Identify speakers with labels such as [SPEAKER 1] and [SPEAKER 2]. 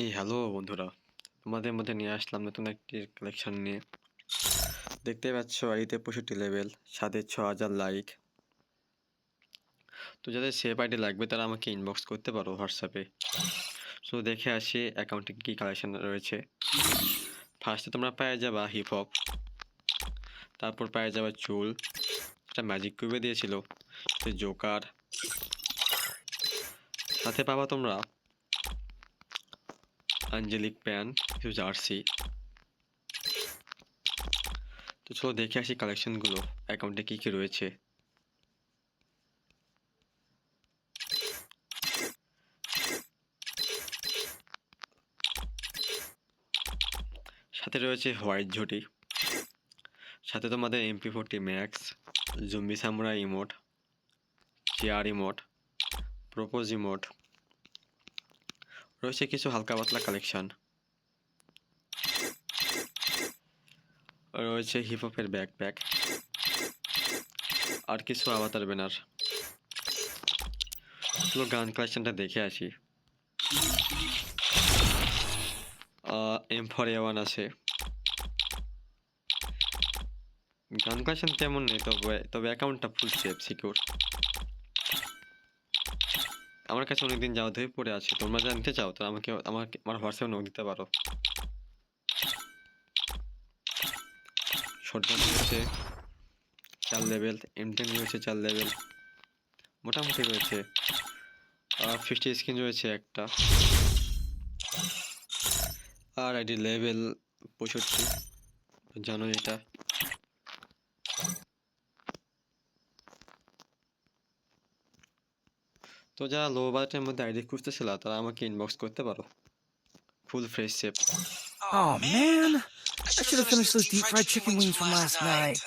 [SPEAKER 1] এই হ্যালো বন্ধুরা, তোমাদের মধ্যে নিয়ে আসলাম নতুন একটি কালেকশন নিয়ে। দেখতেই পাচ্ছ আইডিতে পঁয়ষট্টি লেভেল সাড়ে ছ হাজার লাইক তো যাদের সেফ আইডি লাগবে, তারা আমাকে ইনবক্স করতে পারো হোয়াটসঅ্যাপে সো দেখে আসি অ্যাকাউন্টে কী কালেকশন রয়েছে। ফার্স্টে তোমরা পেয়ে যাবা হিপ হপ তারপর পেয়ে যাবা চুল এটা ম্যাজিক কিউবে দিয়েছিল জোকার সাথে পাবা তোমরা আঞ্জেলিক প্যান কিছু জার্সি। তো চলো দেখে আসি কালেকশনগুলো, অ্যাকাউন্টে কী কী রয়েছে। সাথে রয়েছে হোয়াইট ঝুটি। সাথে তোমাদের MP forty max, zombie samurai emote, chair emote, propose emote রয়েছে কিছু হালকা পাতলা কালেকশন রয়েছে হিপহপের ব্যাকপ্যাক আর কিছু আবাতার ব্যানার চলো গান কালেকশনটা দেখে আসি। এম ফর এ ওয়ান আছে। গান কালেকশন তেমন নেই, তবে তবে অ্যাকাউন্টটা ফুল সেফ সিকিউর আমার কাছে অনেকদিন যাওয়া ধরে পড়ে আছে। তোমরা জানতে চাও তো আমাকে আমাকে, আমার হোয়াটসঅ্যাপে নোট দিতে পারো। শর্ট গান রয়েছে, চার লেভেল এম টেন রয়েছে, চার লেভেল মোটামুটি রয়েছে। ফিফটি স্ক্রিন রয়েছে একটা। আর আইডি লেভেল পঁয়ষট্টি জানো এটা। তো যারা লো বাজেটের মধ্যে আইডি খুঁজতেছিল তারা আমাকে ইনবক্স করতে পারো full fresh shape
[SPEAKER 2] Oh man, I should have finished those deep fried chicken wings from last night.